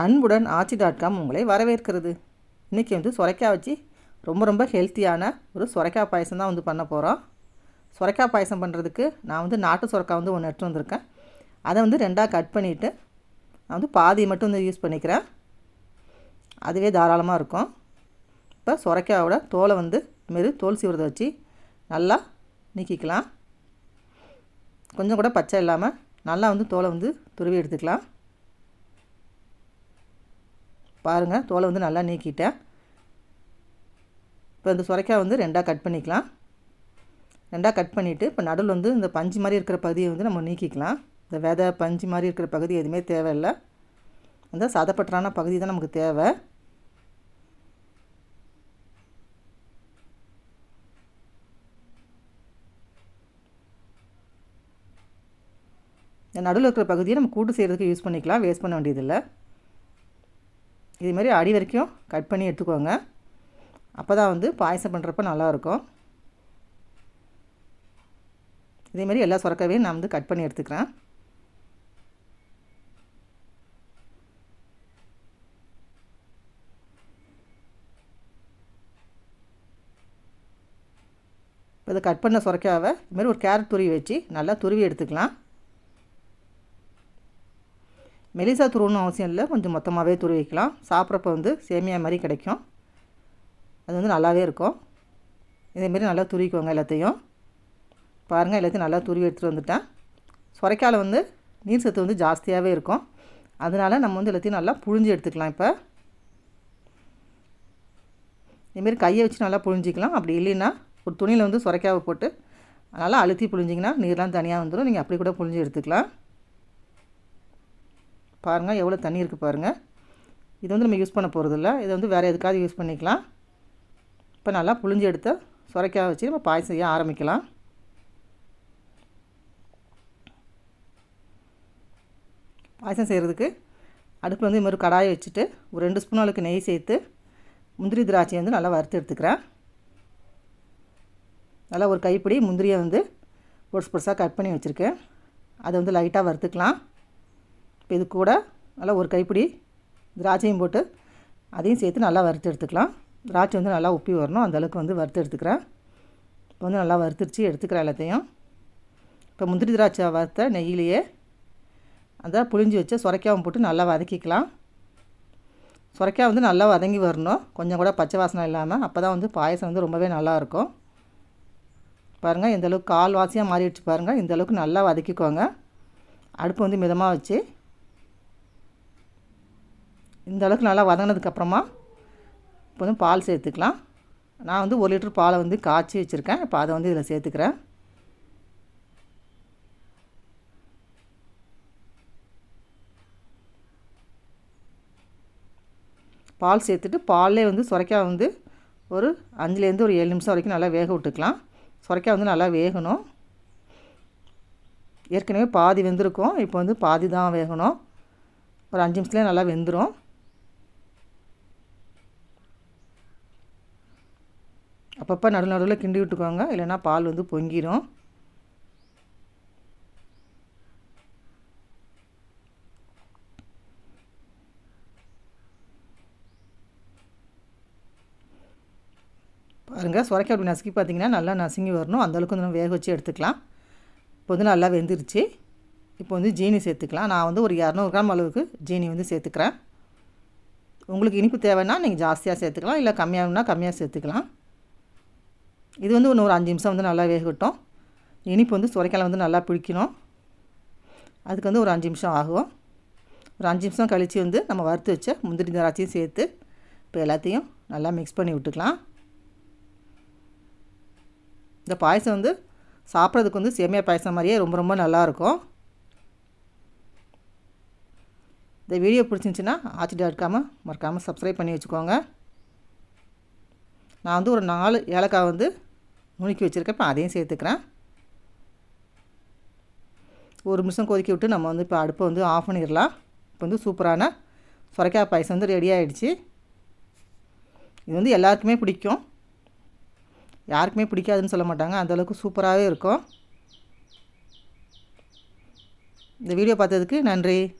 அன்புடன் ஆச்சி dot com உங்களை வரவேற்கிறது. இன்றைக்கி வந்து சுரைக்காய் வச்சு ரொம்ப ரொம்ப ஹெல்த்தியான ஒரு சுரைக்காய் பாயசம் தான் வந்து பண்ண போகிறோம் சுரைக்காய் பாயசம் பண்ணுறதுக்கு நான் வந்து நாட்டு சுரக்காய் வந்து ஒன்று எடுத்து வந்திருக்கேன். அதை வந்து ரெண்டாக கட் பண்ணிவிட்டு நான் வந்து பாதி மட்டும் வந்து யூஸ் பண்ணிக்கிறேன். அதுவே தாராளமாக இருக்கும். இப்போ சுரைக்காயோட தோலை வந்து இதுமாரி தோல் சீவுறதை வச்சு நல்லா நீக்கிக்கலாம். கொஞ்சம் கூட பச்சை இல்லாமல் நல்லா வந்து தோலை வந்து துருவி எடுத்துக்கலாம். பாருங்கள் தோலை வந்து நல்லா நீக்கிட்டேன். இப்போ இந்த சுரைக்காய் வந்து ரெண்டாக கட் பண்ணிக்கலாம். ரெண்டாக கட் பண்ணிவிட்டு இப்போ நடுவில் வந்து இந்த பஞ்சு மாதிரி இருக்கிற பகுதியை வந்து நம்ம நீக்கிக்கலாம். இந்த விதை பஞ்சு மாதிரி இருக்கிற பகுதி எதுவுமே தேவையில்லை. அந்த சதப்பற்றான பகுதி தான் நமக்கு தேவை. இந்த நடுவில் இருக்கிற பகுதியை நம்ம கூட்டு செய்கிறதுக்கு யூஸ் பண்ணிக்கலாம். வேஸ்ட் பண்ண வேண்டியதில்லை. இதுமாரி அடி வரைக்கும் கட் பண்ணி எடுத்துக்கோங்க. அப்போ தான் வந்து பாயசம் பண்ணுறப்ப நல்லாயிருக்கும். இதேமாரி எல்லா சுரக்காவையும் நான் வந்து கட் பண்ணி எடுத்துக்கிறேன். இப்போ இதை கட் பண்ண சுரக்காவை இதுமாரி ஒரு கேரட் துருவி வச்சு நல்லா துருவி எடுத்துக்கலாம். மெலிசா துருவணும் அவசியம் இல்லை. கொஞ்சம் மொத்தமாகவே துருவி வைக்கலாம். சாப்பிட்றப்ப வந்து சேமியா மாதிரி கிடைக்கும். அது வந்து நல்லாவே இருக்கும். இதேமாரி நல்லா துருவிக்குவாங்க எல்லாத்தையும். பாருங்கள் எல்லாத்தையும் நல்லா துருவி எடுத்துகிட்டு வந்துட்டேன். சுரைக்காயில் வந்து நீர் சத்து வந்து ஜாஸ்தியாகவே இருக்கும். அதனால் நம்ம வந்து எல்லாத்தையும் நல்லா புழிஞ்சு எடுத்துக்கலாம் இப்போ. இதுமாரி கையை வச்சு நல்லா புழிஞ்சிக்கலாம். அப்படி இல்லைன்னா ஒரு துணியில் வந்து சுரைக்காவை போட்டு நல்லா அழுத்தி புழிஞ்சிங்கன்னா நீர்லாம் தனியாக வந்துடும் நீங்கள் அப்படி கூட புழிஞ்சு எடுத்துக்கலாம். பாருங்கள் எவ்வளோ தண்ணி இருக்குது பாருங்கள் இது வந்து நம்ம யூஸ் பண்ண போகிறதில்ல இதை வந்து வேறு எதுக்காவது யூஸ் பண்ணிக்கலாம். இப்போ நல்லா புழிஞ்சு எடுத்து சுரைக்காய் வச்சு நம்ம பாயசம் செய்ய ஆரம்பிக்கலாம். பாயசம் செய்கிறதுக்கு அடுப்பில் வந்து இது மாதிரி கடாயை வச்சுட்டு ஒரு ரெண்டு ஸ்பூன் அளவுக்கு நெய் சேர்த்து முந்திரி திராட்சையை வந்து நல்லா வறுத்து எடுத்துக்கிறேன். நல்லா ஒரு கைப்பிடி முந்திரியை வந்து பொடுசு பொடுசாக கட் பண்ணி வச்சுருக்கேன். அதை வந்து லைட்டாக வறுத்துக்கலாம். இப்போ இது கூட நல்லா ஒரு கைப்பிடி திராட்சையும் போட்டு அதையும் சேர்த்து நல்லா வறுத்து எடுத்துக்கலாம். திராட்சை வந்து நல்லா உப்பி வரணும். அந்தளவுக்கு வந்து வறுத்து எடுத்துக்கிறேன். இப்போ வந்து நல்லா வறுத்துருச்சு. எடுத்துக்கிறேன் எல்லாத்தையும். இப்போ முந்திரி திராட்சை வறுத்த நெய்யிலேயே அந்த புளிஞ்சு வச்சு சுரைக்காவும் போட்டு நல்லா வதக்கிக்கலாம். சுரைக்காய் வந்து நல்லா வதங்கி வரணும். கொஞ்சம் கூட பச்சை வாசனை இல்லாமல் அப்போ தான் வந்து பாயசம் வந்து ரொம்பவே நல்லாயிருக்கும் பாருங்கள் இந்தளவுக்கு கால் வாசியாக மாறிடுச்சு பாருங்கள் இந்தளவுக்கு நல்லா வதக்கிக்கோங்க. அடுப்பு வந்து மிதமாக வச்சு இந்த அளவுக்கு நல்லா வதங்கினதுக்கப்புறமா இப்போ வந்து பால் சேர்த்துக்கலாம். நான் வந்து ஒரு லிட்டர் பாலை வந்து காய்ச்சி வச்சுருக்கேன். இப்போ அதை வந்து இதில் சேர்த்துக்கிறேன். பால் சேர்த்துட்டு பால்லே வந்து சுரைக்காய் வந்து ஒரு அஞ்சுலேருந்து ஒரு ஏழு நிமிஷம் வரைக்கும் நல்லா வேக விட்டுக்கலாம். சுரைக்காய் வந்து நல்லா வேகணும். ஏற்கனவே பாதி வெந்திருக்கும். இப்போ வந்து பாதி தான் வேகணும். ஒரு அஞ்சு நிமிஷத்துலேயே நல்லா வெந்துடும் அப்பப்போ நடு நடுவில் கிண்டி விட்டுக்கோங்க. இல்லைன்னா பால் வந்து பொங்கிடும் பாருங்கள் சுரைக்காய் அப்படி நசுக்கி பார்த்தீங்கன்னா நல்லா நசுங்கி வரணும். அந்தளவுக்கு வந்து வேக வச்சு எடுத்துக்கலாம். இப்போ வந்து நல்லா வெந்துருச்சு. இப்போ வந்து ஜீனி சேர்த்துக்கலாம். நான் வந்து ஒரு இரநூறு கிராம் அளவுக்கு ஜீனி வந்து சேர்த்துக்கிறேன். உங்களுக்கு இனிப்பு தேவைன்னா நீங்கள் ஜாஸ்தியாக சேர்த்துக்கலாம். இல்லை கம்மியாகனா கம்மியாக சேர்த்துக்கலாம். இது வந்து ஒன்று ஒரு அஞ்சு நிமிஷம் வந்து நல்லா வேகட்டும். இனிப்பு வந்து சுரைக்காயில் வந்து நல்லா பிடிக்கணும். அதுக்கு வந்து ஒரு அஞ்சு நிமிஷம் ஆகும். ஒரு அஞ்சு நிமிஷம் கழித்து வந்து நம்ம வறுத்து வச்ச முந்திரி திராட்சையும் சேர்த்து இப்போ எல்லாத்தையும் நல்லா மிக்ஸ் பண்ணி விட்டுக்கலாம். இந்த பாயசம் வந்து சாப்பிட்றதுக்கு வந்து சேமியா பாயசம் மாதிரியே ரொம்ப ரொம்ப நல்லாயிருக்கும் இந்த வீடியோ பிடிச்சிருந்துச்சின்னா ஆச்சு டாட் மறக்காமல் சப்ஸ்கிரைப் பண்ணி வச்சுக்கோங்க. நான் வந்து ஒரு நாலு ஏலக்காய் வந்து நுணுக்கி வச்சுருக்கேன். இப்போ அதையும் சேர்த்துக்கிறேன். ஒரு நிமிஷம் கொதிக்க விட்டு நம்ம வந்து இப்போ அடுப்பை வந்து ஆஃப் பண்ணிடலாம். இப்போ வந்து சூப்பரான சுரைக்காய் பாயசம் வந்து ரெடி ஆகிடுச்சு இது வந்து எல்லாருக்குமே பிடிக்கும். யாருக்குமே பிடிக்காதுன்னு சொல்ல மாட்டாங்க. அந்தளவுக்கு சூப்பராகவே இருக்கும். இந்த வீடியோ பார்த்ததுக்கு நன்றி.